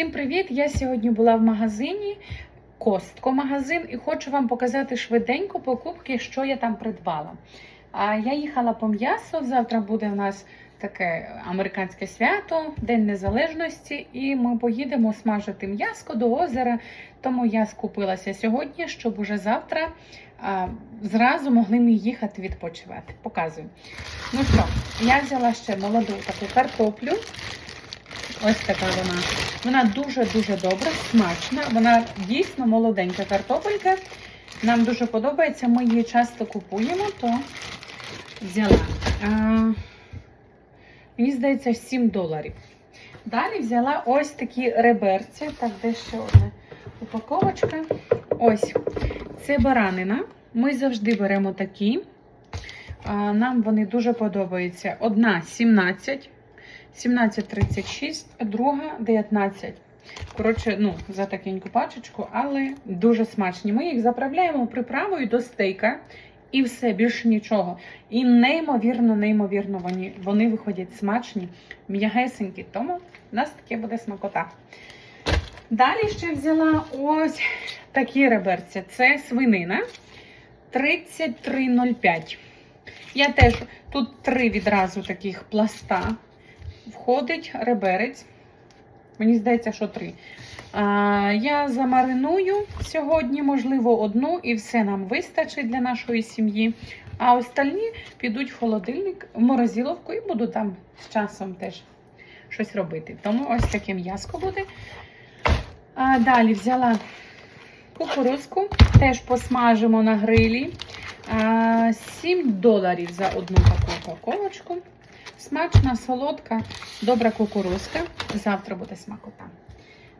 Всім привіт! Я сьогодні була в магазині Костко магазин і хочу вам показати швиденько покупки, що я там придбала. А я їхала по м'ясо. Завтра буде в нас таке американське свято, День Незалежності, і ми поїдемо смажити м'яско до озера. Тому я скупилася сьогодні, щоб уже завтра а, зразу могли ми їхати відпочивати. Показую. Ну що, я взяла ще молоду таку картоплю. Ось така вона. Вона дуже-дуже добра, смачна. Вона дійсно молоденька картопелька. Нам дуже подобається. Ми її часто купуємо, то взяла. А, мені здається, 7 доларів. Далі взяла ось такі реберці. Так, де ще одна упаковочка. Ось. Це баранина. Ми завжди беремо такі. Нам вони дуже подобаються. Одна 17. 17,36, друга 19. Коротше, ну, за такеньку пачечку, але дуже смачні. Ми їх заправляємо приправою до стейка і все, більше нічого. І неймовірно, неймовірно, вони, вони виходять смачні, м'ягесенькі, тому у нас таке буде смакота. Далі ще взяла ось такі реберці. Це свинина 33,05. Я теж тут три відразу таких пласта входить реберець. Мені здається, що три. А, я замариную сьогодні, можливо, одну, і все нам вистачить для нашої сім'ї. А остальні підуть в холодильник, в морозиловку і буду там з часом теж щось робити. Тому ось таке м'яско буде. А, далі взяла кукурузку, теж посмажимо на грилі. А, 7 доларів за одну таку упаковочку. Смачна, солодка, добра кукурузка. Завтра буде смакота.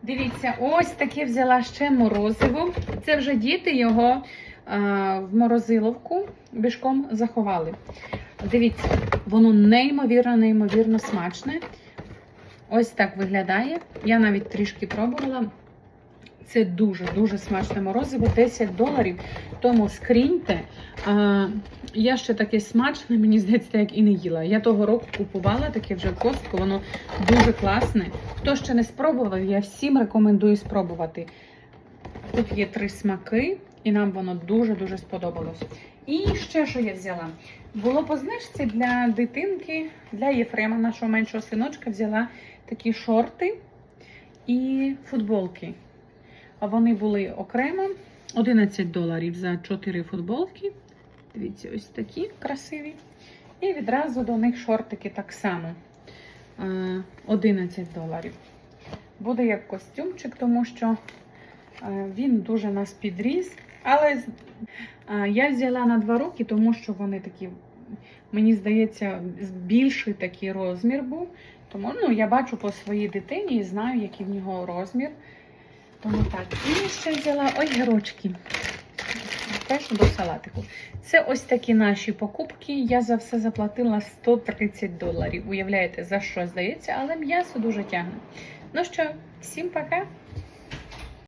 Дивіться, ось таке взяла ще морозиво. Це вже діти його а, в морозиловку бішком заховали. Дивіться, воно неймовірно, неймовірно смачне. Ось так виглядає. Я навіть трішки пробувала. Це дуже-дуже смачне морозиво, 10 доларів. Тому скріньте. А, я ще таке смачне, мені здається, як і не їла. Я того року купувала таке вже костку, воно дуже класне. Хто ще не спробував, я всім рекомендую спробувати. Тут є три смаки, і нам воно дуже-дуже сподобалось. І ще що я взяла? Було по для дитинки, для Єфрема, нашого меншого синочка, взяла такі шорти і футболки. Вони були окремо 11 доларів за 4 футболки. Дивіться, ось такі красиві. І відразу до них шортики так само. е, 11 доларів. Буде як костюмчик, тому що е, він дуже нас підріс. Але е, я взяла на 2 роки, тому що вони такі, мені здається, більший такий розмір був. Тому ну, я бачу по своїй дитині і знаю, який в нього розмір. Тому так. І ще взяла огірочки. Теж до салатику. Це ось такі наші покупки. Я за все заплатила 130 доларів. Уявляєте, за що здається, але м'ясо дуже тягне. Ну що, всім пока!